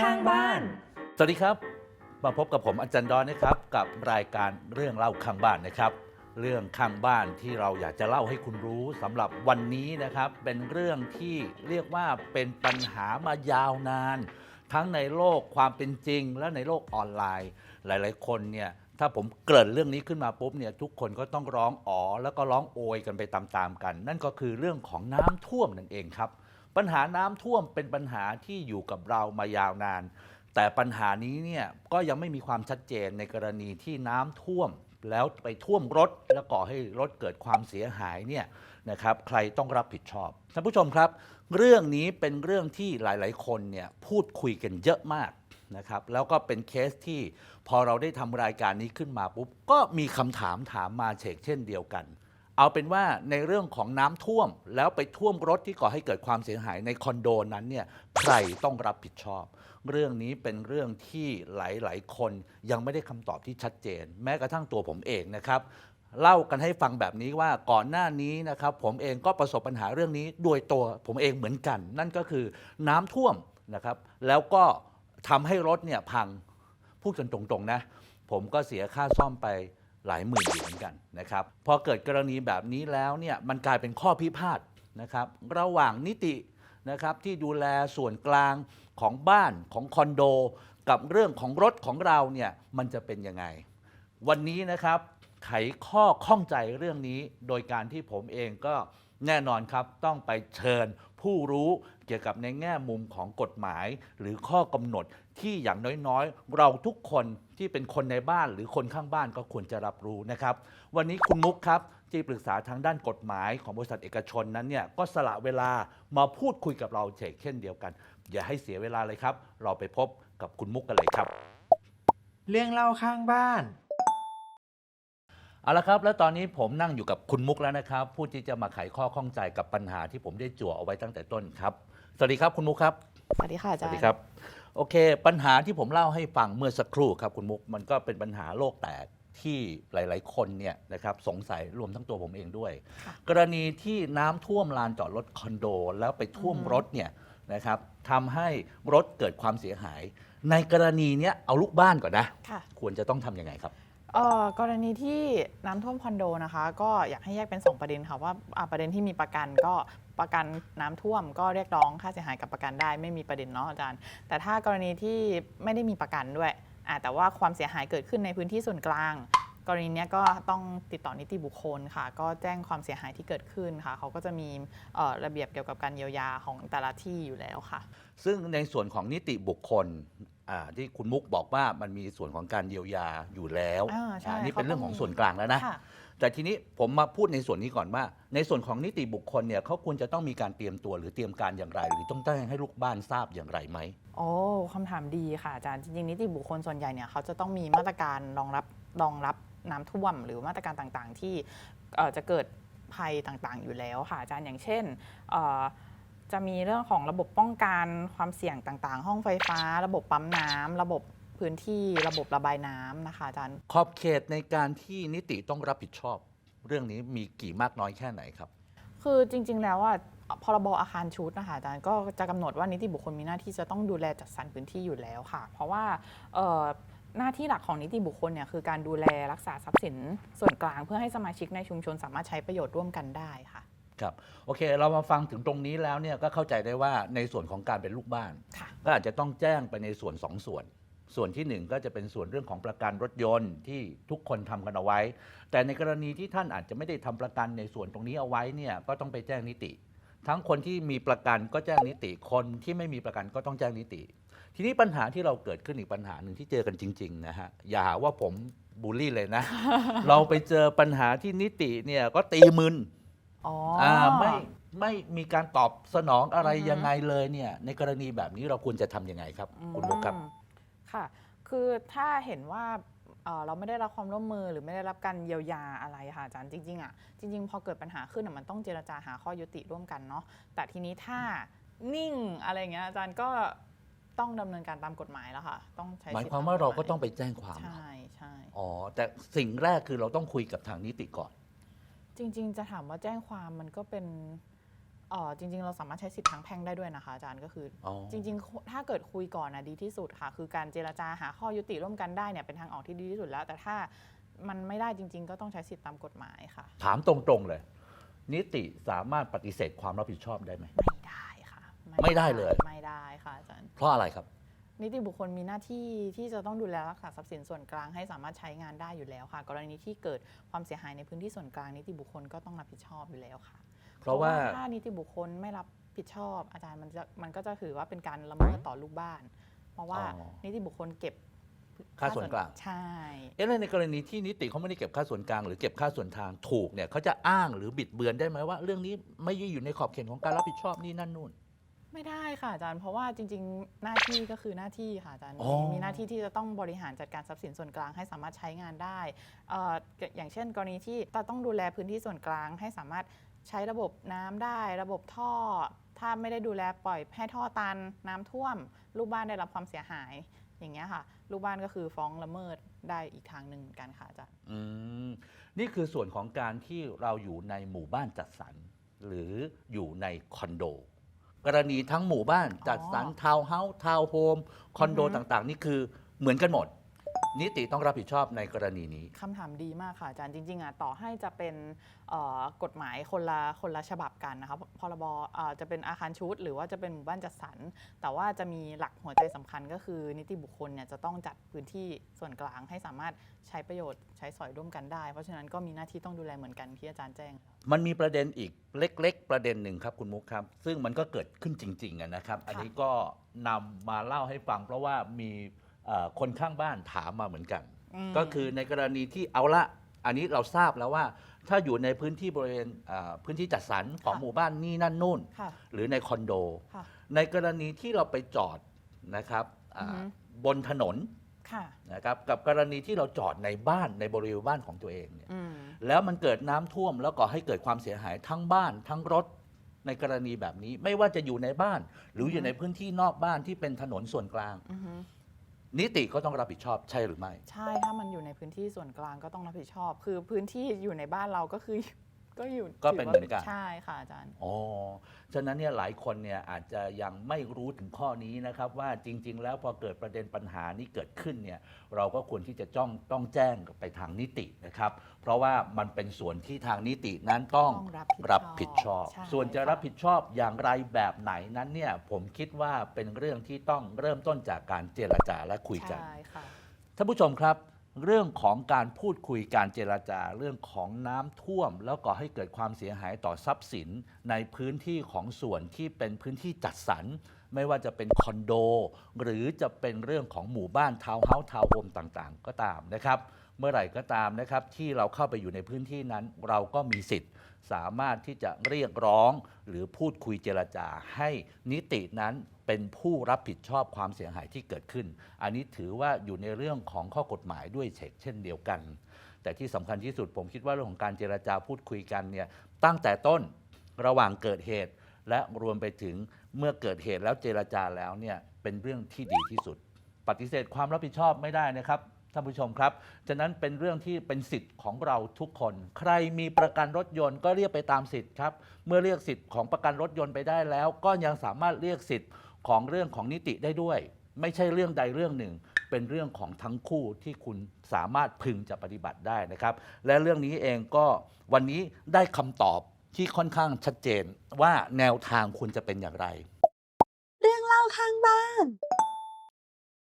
ข้างบ้าน สวัสดีครับ มาพบกับผมอาจารย์ดอนนะครับ กับรายการเรื่องเล่าข้างบ้านนะครับ เรื่องข้างบ้านที่เราอยากจะเล่าให้คุณรู้สำหรับวันนี้นะครับ เป็นเรื่องที่เรียกว่าเป็นปัญหามายาวนาน ทั้งในโลกความเป็นจริง และในโลกออนไลน์ หลาย ๆ คนเนี่ยถ้าผมเกริ่นเรื่องนี้ขึ้นมาปุ๊บเนี่ยทุกคนก็ต้องร้องอ๋อแล้วก็ร้องโอยกันไปตามๆกัน นั่นก็คือเรื่องของน้ำท่วมนั่นเองครับ ปัญหาน้ำท่วมเป็นปัญหาที่อยู่กับเรามายาวนาน แต่ปัญหานี้เนี่ยก็ยังไม่มีความชัดเจนในกรณีที่น้ำท่วม แล้วไปท่วมรถ แล้วก่อให้รถเกิดความเสียหายเนี่ยนะครับใครต้องรับผิดชอบท่านผู้ชมครับ เรื่องนี้เป็นเรื่องที่หลาย ๆ คนเนี่ยพูดคุยกันเยอะมากนะครับแล้วก็เป็นเคสที่พอเราได้ทำรายการนี้ขึ้นมาปุ๊บก็มีคำถามถามมาเฉกเช่นเดียวกัน เอาเป็นว่าในเรื่องของน้ำท่วม แล้วไปท่วมรถที่ก่อให้เกิดความเสียหายในคอนโดนั้นเนี่ยใครต้องรับผิดชอบ เรื่องนี้เป็นเรื่องที่หลายๆ คนยังไม่ได้คำตอบที่ชัดเจน แม้กระทั่งตัวผมเองนะครับ เล่ากันให้ฟังแบบนี้ว่าก่อนหน้านี้นะครับ ผมเองก็ประสบปัญหาเรื่องนี้โดยตัวผมเองเหมือนกัน นั่นก็คือน้ำท่วมนะครับ แล้วก็ทำให้รถเนี่ยพังพูดกันตรงๆนะ ผมก็เสียค่าซ่อมไปหลายหมื่นอยู่ กันนะครับพอเกิดกรณีแบบนี้แล้วเนี่ยมันกลายเป็นข้อพิพาทนะครับระหว่างนิตินะครับที่ดูแลส่วนกลางของบ้านของคอนโด กับเรื่องของรถของเราเนี่ยมันจะเป็นยังไง วันนี้นะครับไขข้อข้องใจเรื่องนี้โดยการที่ผมเองก็แน่นอนครับต้องไปเชิญผู้รู้เกี่ยวกับในแง่มุมของกฎหมาย หรือข้อกำหนด ที่อย่างน้อยๆ เราทุกคนที่เป็นคนในบ้านหรือคนข้างบ้านก็ควรจะรับรู้นะครับ วันนี้คุณมุกครับที่ปรึกษาทางด้านกฎหมายของบริษัทเอกชนนั้นเนี่ยก็สละเวลามาพูดคุยกับเราเฉกเช่นเดียวกัน อย่าให้เสียเวลาเลยครับ เราไปพบกับคุณมุกกันเลยครับ เรื่องเล่าข้างบ้าน เอาละครับแล้วตอนนี้ผมนั่งอยู่กับคุณมุกแล้วนะครับ ผู้ที่จะมาไขข้อข้องใจกับปัญหาที่ผมได้จั่วเอาไว้ตั้งแต่ต้นครับ สวัสดีครับคุณมุกครับ สวัสดีค่ะอาสจารวัสย์ดีครับโอเค ปัญหาที่ผมเล่าให้ฟังเมื่อสักครู่ครับคุณมุกมันก็เป็นปัญหาโลกแตกที่หลาย ๆ คนเนี่ยนะครับสงสัยรวมทั้งตัวผมเองด้วยค่ะกรณีที่น้ำท่วมลานจอดรถคอนโด แล้วไปท่วมอือฮึรถเนี่ยนะครับทำให้รถเกิดความเสียหาย ในกรณีเนี้ยเอาลูกบ้านก่อนนะค่ะควรจะต้องทำยังไงครับ เอ่อกรณีที่น้ำท่วมคอนโดนะคะ ก็อยากให้แยกเป็น 2 ประเด็นค่ะว่าอ่าประเด็นที่มีประกันก็ประกันน้ำท่วม ก็เรียกร้องค่าเสียหายกับประกันได้ไม่มีประเด็นเนาะอาจารย์ แต่ถ้ากรณีที่ไม่ได้มีประกันด้วยอ่าแต่ว่าความเสียหายเกิดขึ้นในพื้นที่ส่วนกลาง กรณีเนี้ยก็ต้องติดต่อนิติบุคคลค่ะ ก็แจ้งความเสียหายที่เกิดขึ้นค่ะ เขาก็จะมีเอ่อระเบียบเกี่ยวกับการเยียวยาของแต่ละที่อยู่แล้วค่ะ ซึ่งในส่วนของนิติบุคคล อ่าที่คุณมุกบอกว่ามันมีส่วนของการเยียวยาอยู่แล้วอ่าใช่อ่านี่เขาเป็นเรื่องต้ขององมีส่วนกลางแล้วนะ ค่ะแต่ทีนี้ผมมาพูดในส่วนนี้ก่อนว่า ในส่วนของนิติบุคคลเนี่ยเขาควรจะต้องมีการเตรียมตัวหรือเตรียมการอย่างไร หรือต้องแจ้งให้ลูกบ้านทราบอย่างไรไหม โอ้คำถามดีค่ะอาจารย์จริงๆนิติบุคคลส่วนใหญ่เนี่ยเขาจะต้องมีมาตรการรองรับรองรับน้ำท่วม หรือมาตรการต่างๆที่เอ่อจะเกิดภัยต่างๆ อยู่แล้วค่ะอาจารย์อย่างเช่นเอ่อ จะมีเรื่องของระบบป้องกันความเสี่ยงต่างๆ ห้องไฟฟ้า ระบบปั๊มน้ำระบบพื้นที่ระบบระบายน้ำนะคะอาจารย์ ขอบเขตในการที่นิติต้องรับผิดชอบ เรื่องนี้มีกี่มากน้อยแค่ไหนครับ คือจริง ๆ แล้วอะพรบอาคารชุดนะคะอาจารย์ก็จะกำหนดว่านิติบุคคลมีหน้าที่จะต้องดูแลจัดสรรพื้นที่อยู่แล้วค่ะ เพราะว่าเอ่อหน้าที่หลักของนิติบุคคลเนี่ยคือการดูแลรักษาทรัพย์สินส่วนกลางเพื่อให้สมาชิกในชุมชนสามารถใช้ประโยชน์ร่วมกันได้ค่ะ ครับโอเค เรามาฟังถึงตรงนี้แล้วเนี่ยก็เข้าใจได้ว่าในส่วนของการเป็นลูกบ้านค่ะก็อาจจะต้องแจ้งไปในส่วนสองส่วน ส่วนที่หนึ่งก็จะเป็นส่วนเรื่องของประกันรถยนต์ที่ทุกคนทำกันเอาไว้ แต่ในกรณีที่ท่านอาจจะไม่ได้ทำประกันในส่วนตรงนี้เอาไว้เนี่ยก็ต้องไปแจ้งนิติ ทั้งคนที่มีประกันก็แจ้งนิติคนที่ไม่มีประกันก็ต้องแจ้งนิติ ทีนี้ปัญหาที่เราเกิดขึ้นอีกปัญหาหนึ่งที่เจอกันจริงๆนะฮะอย่าหาว่าผมบูลลี่เลยนะ เราไปเจอปัญหาที่นิติเนี่ยก็ตีมึน อ๋อออ่าไม่ไม่มีการตอบสนองอะไรอือฮึ ยังไงเลยเนี่ยในกรณีแบบนี้เราควรจะทำยังไงครับ คุณมุกครับ อืมค่ะ คือถ้าเห็นว่าเอ่อเราไม่ได้รับความร่วมมือหรือไม่ได้รับการเยียวยาอะไรค่ะอาจารย์จริงๆอะจริง ๆ พอเกิดปัญหาขึ้นอะมันต้องเจรจาหาข้อยุติร่วมกันเนาะแต่ทีนี้ถ้านิ่งอะไรอย่างเงี้ยอาจารย์ก็ต้องดำเนินการตามกฎหมายแล้วค่ะ ต้องใช้หมายสิทธิ์ความตว่าเราก็ฎหต้องไปแจ้งความเหรอใช่ใช่อ๋อแต่สิ่งแรกคือเราต้องคุยกับทางนิติก่อน จริง ๆ จะถามว่าแจ้งความมันก็เป็นเอ่อจริง ๆ เราสามารถใช้สิทธิ์ทางแพ่งได้ด้วยนะคะอาจารย์ก็คือออจริง ๆ ถ้าเกิดคุยก่อนนะดีที่สุดค่ะ คือการเจรจาหาข้อยุติร่วมกันได้เนี่ยเป็นทางออกที่ดีที่สุดแล้ว แต่ถ้ามันไม่ได้จริง ๆ ก็ต้องใช้สิทธิ์ตามกฎหมายค่ะ ถามตรงๆเลย นิติสามารถปฏิเสธความรับผิดชอบได้ไหมไม่ได้ค่ะไม่ได้เลย ไม่ได้ค่ะอาจารย์เพราะอะไรครับ นิติบุคคลมีหน้าที่ที่จะต้องดูแลรักษาทรัพย์สินส่วนกลางให้สามารถใช้งานได้อยู่แล้วค่ะ กรณีที่เกิดความเสียหายในพื้นที่ส่วนกลางนิติบุคคลก็ต้องรับผิดชอบอยู่แล้วค่ะ เพราะว่าถ้านิติบุคคลไม่รับผิดชอบ อาจารย์มันจะมันก็จะถือว่าเป็นการละเมิดต่อลูกบ้าน เพราะว่าอ๋อนิติบุคคลเก็บค่าส่วนกลางใช่เอ๊ะแล้วในกรณีที่นิติเขาไม่ได้เก็บค่าส่วนกลาง หรือเก็บค่าส่วนทางถูกเนี่ยเขาจะอ้างหรือบิดเบือนได้ไหมว่า เรื่องนี้ไม่ได้อยู่ในขอบเขตของการรับผิดชอบนี่นั่นนู่น ไม่ได้ค่ะอาจารย์เพราะว่าจริง ๆ หน้าที่ก็คือหน้าที่ค่ะอาจารย์อ๋อ มีหน้าที่ที่จะต้องบริหารจัดการทรัพย์สินส่วนกลางให้สามารถใช้งานได้เอ่ออย่างเช่น กรณีที่เราต้องดูแลพื้นที่ส่วนกลางให้สามารถใช้ระบบน้ำได้ ระบบท่อ ถ้าไม่ได้ดูแลปล่อยให้ท่อตันน้ำท่วม ลูกบ้านได้รับความเสียหาย อย่างเงี้ยค่ะ ลูกบ้านก็คือฟ้องละเมิดได้อีกทางหนึ่งเหมือนกันค่ะอาจารย์ อืมนี่คือส่วนของการที่เราอยู่ในหมู่บ้านจัดสรรหรืออยู่ในคอนโด กรณีทั้งหมู่บ้านจัดสรรอ๋อทาวน์เฮาส์ทาวน์โฮมคอนโดอือฮึต่าง ๆ นี่คือเหมือนกันหมด นิติต้องรับผิดชอบในกรณีนี้ คำถามดีมากค่ะอาจารย์จริงๆอะต่อให้จะเป็นเอ่อกฎหมายคนละคนละฉบับกันนะคะพรบอ่าจะเป็นอาคารชุด หรือว่าจะเป็นหมู่บ้านจัดสรรแต่ว่าจะมีหลักหัวใจสำคัญก็คือนิติบุคคลเนี่ยจะต้องจัดพื้นที่ส่วนกลางให้สามารถใช้ประโยชน์ใช้สอยร่วมกันได้ เพราะฉะนั้นก็มีหน้าที่ต้องดูแลเหมือนกันที่อาจารย์แจ้งค่ะมันมีประเด็นอีกเล็ก ๆ ประเด็นหนึ่งครับคุณมุกครับ ซึ่งมันก็เกิดขึ้นจริงๆอะนะครับ อันนี้ก็นำมาเล่าให้ฟังเพราะว่ามีเอ่อ คนข้างบ้านถามมาเหมือนกันอืมก็คือในกรณีที่เอาละอันนี้เราทราบแล้วว่า ถ้าอยู่ในพื้นที่บริเวณเอ่อพื้นที่จัดสรรของค่ะหมู่บ้านนี่นั่นนู่นค่ะหรือในคอนโดค่ะในกรณีที่เราไปจอดนะครับอ่าอือฮึบนถนนค่ะนะครับกับกรณีที่เราจอดในบ้านในบริเวณบ้านของตัวเองเนี่ยอืมแล้วมันเกิดน้ำท่วมแล้วก็ให้เกิดความเสียหายทั้งบ้านทั้งรถในกรณีแบบนี้ไม่ว่าจะอยู่ในบ้าน หรืออยู่ในพื้นที่นอกบ้านที่เป็นถนนส่วนกลางอือฮึ นิติก็ต้องรับผิดชอบใช่หรือไม่ ใช่ถ้ามันอยู่ในพื้นที่ส่วนกลางก็ต้องรับผิดชอบ คือพื้นที่อยู่ในบ้านเราก็คือ ก็อยู่ก็เป็นถืเหมือนกัน ใช่ค่ะอาจารย์ อ๋อ ฉะนั้นเนี่ยหลายคนเนี่ยอาจจะยังไม่รู้ถึงข้อนี้นะครับว่าจริง ๆ แล้วพอเกิดประเด็นปัญหานี้เกิดขึ้นเนี่ยเราก็ควรที่จะจ้องต้องแจ้งไปทางนิตินะครับ เพราะว่ามันเป็นส่วนที่ทางนิตินั้นต้องต้องรับรับผิผิดดชชออบบใช่ส่วนจะค่ะ รับผิดชอบอย่างไรแบบไหนนั้นเนี่ยผมคิดว่าเป็นเรื่องที่ต้องเริ่มต้นจากการเจรจาและคุยกัน ใช่ค่ะ ท่านผู้ชมครับ เรื่องของการพูดคุยการเจรจาเรื่องของน้ำท่วม แล้วก็ให้เกิดความเสียหายต่อทรัพย์สินในพื้นที่ของส่วนที่เป็นพื้นที่จัดสรรไม่ว่าจะเป็นคอนโด หรือจะเป็นเรื่องของหมู่บ้านทาวน์เฮาส์ทาวน์โฮมต่างๆ ก็ตามนะครับ เมื่อไหร่ก็ตามนะครับ ที่เราเข้าไปอยู่ในพื้นที่นั้น เราก็มีสิทธิ์สามารถที่จะเรียกร้องหรือพูดคุยเจรจาให้นิตินั้นเป็นผู้รับผิดชอบความเสียหายที่เกิดขึ้น อันนี้ถือว่าอยู่ในเรื่องของข้อกฎหมายด้วยเช่นเช่นเดียวกัน แต่ที่สำคัญที่สุดผมคิดว่าเรื่องของการเจรจาพูดคุยกันเนี่ยตั้งแต่ต้นระหว่างเกิดเหตุ และรวมไปถึงเมื่อเกิดเหตุแล้วเจรจาแล้วเนี่ยเป็นเรื่องที่ดีที่สุด ปฏิเสธความรับผิดชอบไม่ได้นะครับ ท่านผู้ชมครับฉะนั้นเป็นเรื่องที่เป็นสิทธิ์ของเราทุกคน ใครมีประกันรถยนต์ก็เรียกไปตามสิทธิ์ครับ เมื่อเรียกสิทธิ์ของประกันรถยนต์ไปได้แล้ว ก็ยังสามารถเรียกสิทธิ์ของเรื่องของนิติได้ด้วย ไม่ใช่เรื่องใดเรื่องหนึ่ง เป็นเรื่องของทั้งคู่ที่คุณสามารถพึงจะปฏิบัติได้นะครับ และเรื่องนี้เองก็วันนี้ได้คำตอบที่ค่อนข้างชัดเจนว่าแนวทางคุณจะเป็นอย่างไร เรื่องเล่าข้างบ้าน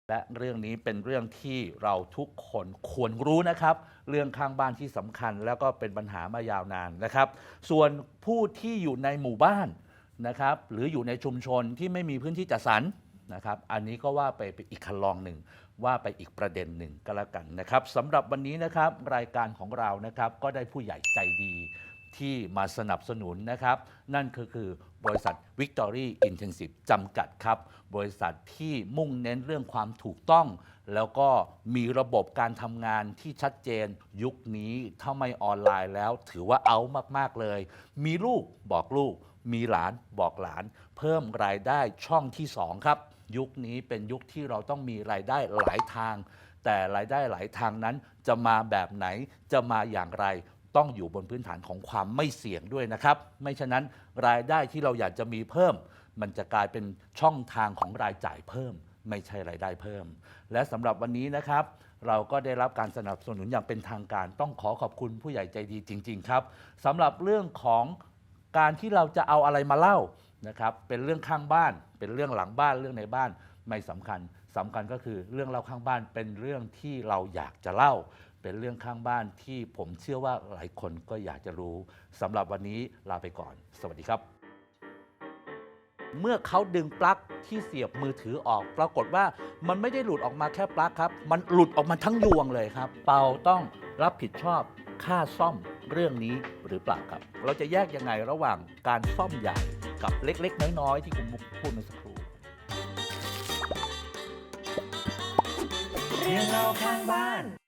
และเรื่องนี้เป็นเรื่องที่เราทุกคนควรรู้นะครับ เรื่องข้างบ้านที่สำคัญแล้วก็เป็นปัญหามายาวนานนะครับ ส่วนผู้ที่อยู่ในหมู่บ้านนะครับหรืออยู่ในชุมชนที่ไม่มีพื้นที่จัดสรรนะครับอันนี้ก็ว่าไปเป็นอีกคันลองหนึ่งว่าไปอีกประเด็นหนึ่งก็แล้วกันนะครับสำหรับวันนี้นะครับรายการของเรานะครับก็ได้ผู้ใหญ่ใจดีที่มาสนับสนุนนะครับ นั่นก็คือ บริษัท Victory Intensive จำกัดครับ บริษัทที่มุ่งเน้นเรื่องความถูกต้อง แล้วก็มีระบบการทำงานที่ชัดเจน ยุคนี้ถ้าไม่ออนไลน์แล้วถือว่าเอามาก ๆ เลย มีลูกบอกลูก มีหลานบอกหลาน เพิ่มรายได้ช่องที่ 2 ครับ ยุคนี้เป็นยุคที่เราต้องมีรายได้หลายทาง แต่รายได้หลายทางนั้นจะมาแบบไหนจะมาอย่างไร ต้องอยู่บนพื้นฐานของความไม่เสี่ยงด้วยนะครับ ไม่ฉะนั้นรายได้ที่เราอยากจะมีเพิ่ม มันจะกลายเป็นช่องทางของรายจ่ายเพิ่ม ไม่ใช่รายได้เพิ่ม และสำหรับวันนี้นะครับ เราก็ได้รับการสนับสนุนอย่างเป็นทางการต้องขอขอบคุณผู้ใหญ่ใจดีจริง ๆ ครับสำหรับเรื่องของการที่เราจะเอาอะไรมาเล่านะครับเป็นเรื่องข้างบ้าน เป็นเรื่องหลังบ้านเรื่องในบ้านไม่สำคัญสำคัญก็คือเรื่องเล่าข้างบ้านเป็นเรื่องที่เราอยากจะเล่า เป็นเรื่องข้างบ้านที่ผมเชื่อว่าหลายคนก็อยากจะรู้สำหรับวันนี้ลาไปก่อน สวัสดีครับ เมื่อเขาดึงปลั๊กที่เสียบมือถือออก ปรากฏว่ามันไม่ได้หลุดออกมาแค่ปลั๊กครับ มันหลุดออกมาทั้งยวงเลยครับ เปาต้องรับผิดชอบค่าซ่อมเรื่องนี้หรือเปล่าครับ เราจะแยกยังไงระหว่างการซ่อมใหญ่กับเล็กๆ น้อยๆ ที่คุณมุกพูดเมื่อสักครู่ เรื่องเล่าข้างบ้าน